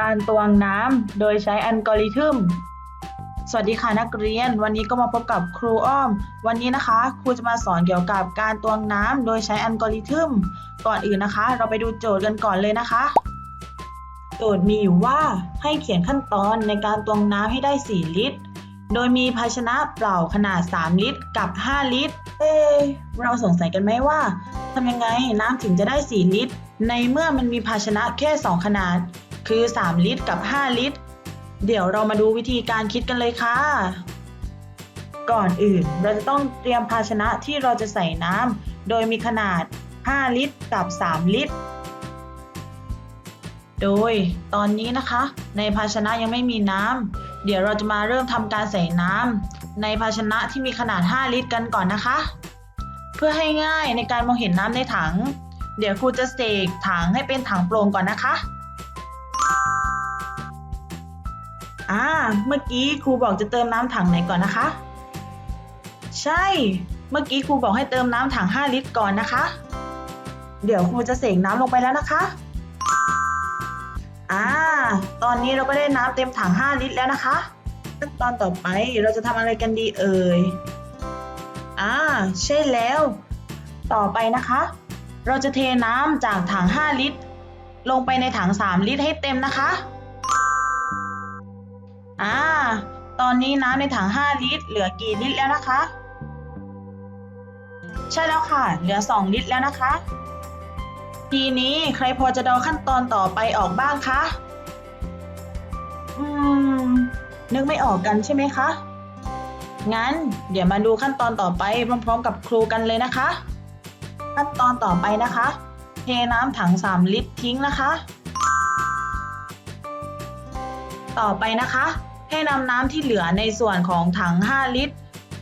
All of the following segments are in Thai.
การตวงน้ำโดยใช้อัลกอริทึม สวัสดีค่ะนักเรียน วันนี้ก็มาพบกับครูอ้อม วันนี้นะคะ ครูจะมาสอนเกี่ยวกับการตวงน้ำโดยใช้อัลกอริทึม ก่อนอื่นนะคะ เราไปดูโจทย์กันก่อนเลยนะคะ โจทย์มีอยู่ว่าให้เขียนขั้นตอนในการตวงน้ำให้ได้ 4 ลิตร โดยมีภาชนะเปล่าขนาด 3 ลิตร กับ 5 ลิตร เอ๊เราสงสัยกันไหมว่าทำยังไงน้ำถึงจะได้ 4 ลิตร ในเมื่อมันมีภาชนะแค่ 2 ขนาด คือ 3 ลิตรกับ 5 ลิตร เดี๋ยวเรามาดูวิธีการคิดกันเลยค่ะ ก่อนอื่นเราจะต้องเตรียมภาชนะที่เราจะใส่น้ำโดยมีขนาด 5 ลิตรกับ 3 ลิตร โดยตอนนี้นะคะ ในภาชนะยังไม่มีน้ำเดี๋ยวเราจะมาเริ่มทำการใส่น้ำในภาชนะที่มีขนาด 5 ลิตรกันก่อนนะคะ เพื่อให้ง่ายในการมองเห็นน้ำในถัง เดี๋ยวครูจะเสกถังให้เป็นถังโปร่งก่อนนะคะ อ่า เมื่อกี้ครูบอกจะเติมน้ำถังไหนก่อนนะคะ ใช่ เมื่อกี้ครูบอกให้เติมน้ำถัง 5 ลิตรก่อนนะคะ เดี๋ยวครูจะเสกน้ำลงไปแล้วนะคะอ่า ตอนนี้เราก็ได้น้ำเต็มถัง 5 ลิตรแล้วนะคะ ขั้นตอนต่อไปเราจะทำอะไรกันดีเอ่ย อ่า ใช่แล้ว ต่อไปนะคะ เราจะเทน้ำจากถัง 5 ลิตร ลงไปในถัง 3 ลิตรให้เต็มนะคะ อ่า ตอนนี้น้ำในถัง 5 ลิตร เหลือกี่ลิตรแล้วนะคะ ใช่แล้วค่ะ เหลือ 2 ลิตรแล้วนะคะ ทีนี้ใครพอจะเดาขั้นตอนต่อไปออกบ้างคะ อืม นึกไม่ออกกันใช่ไหมคะ งั้นเดี๋ยวมาดูขั้นตอนต่อไปพร้อมๆ กับครูกันเลยนะคะ ขั้นตอนต่อไปนะคะ เทน้ำถัง 3 ลิตรทิ้งนะคะต่อไปนะคะ ให้นำน้ำที่เหลือในส่วนของถัง 5 ลิตร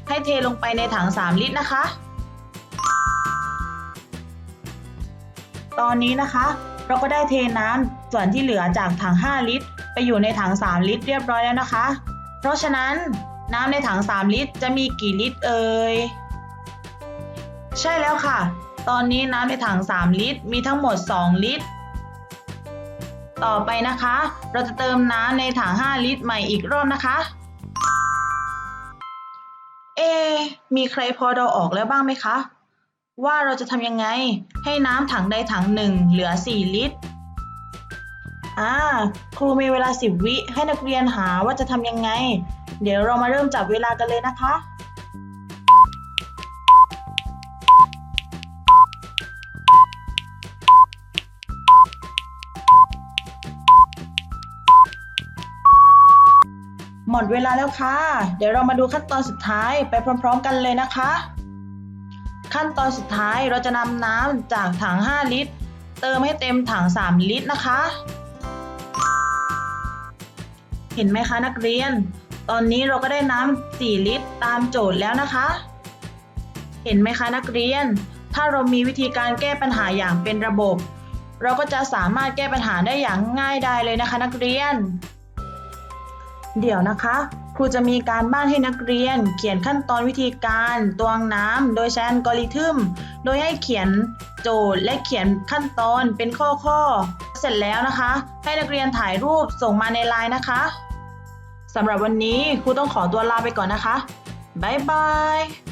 ให้เทลงไปในถัง 3 ลิตรนะคะ ตอนนี้นะคะ เราก็ได้เทน้ำส่วนที่เหลือจากถัง 5 ลิตร ไปอยู่ในถัง 3 ลิตร เรียบร้อยแล้วนะคะ เพราะฉะนั้นน้ำในถัง 3 ลิตรจะมีกี่ลิตรเอ่ย ใช่แล้วค่ะ ตอนนี้น้ำในถัง 3 ลิตร มีทั้งหมด 2 ลิตร ต่อไปนะคะ เราจะเติมน้ำในถัง 5 ลิตรใหม่อีกรอบนะคะ เอ มีใครพอเดาออกแล้วบ้างไหมคะ ว่าเราจะทำยังไงให้น้ำถังใดถังหนึ่งเหลือ 4 ลิตรอ่าครูมีเวลา 10 วิให้นักเรียนหาว่าจะทำยังไง เดี๋ยวเรามาเริ่มจับเวลากันเลยนะคะ หมดเวลาแล้วค่ะ เดี๋ยวเรามาดูขั้นตอนสุดท้ายไปพร้อม ๆ กันเลยนะคะ ขั้นตอนสุดท้ายเราจะนำน้ำจากถัง 5 ลิตร เติมให้เต็มถัง 3 ลิตรนะคะ เห็นไหมคะนักเรียน ตอนนี้เราก็ได้น้ำ 4 ลิตรตามโจทย์แล้วนะคะ เห็นไหมคะนักเรียน ถ้าเรามีวิธีการแก้ปัญหาอย่างเป็นระบบ เราก็จะสามารถแก้ปัญหาได้อย่างง่ายดายเลยนะคะ นักเรียน เดี๋ยวนะคะ ครูจะมีการบ้านให้นักเรียน เขียนขั้นตอนวิธีการตวงน้ำโดยใช้อัลกอริทึม โดยให้เขียนโจทย์และเขียนขั้นตอนเป็นข้อๆเสร็จแล้วนะคะ ให้นักเรียนถ่ายรูปส่งมาในไลน์นะคะสำหรับวันนี้ครูต้องขอตัวลาไปก่อนนะคะบ๊ายบาย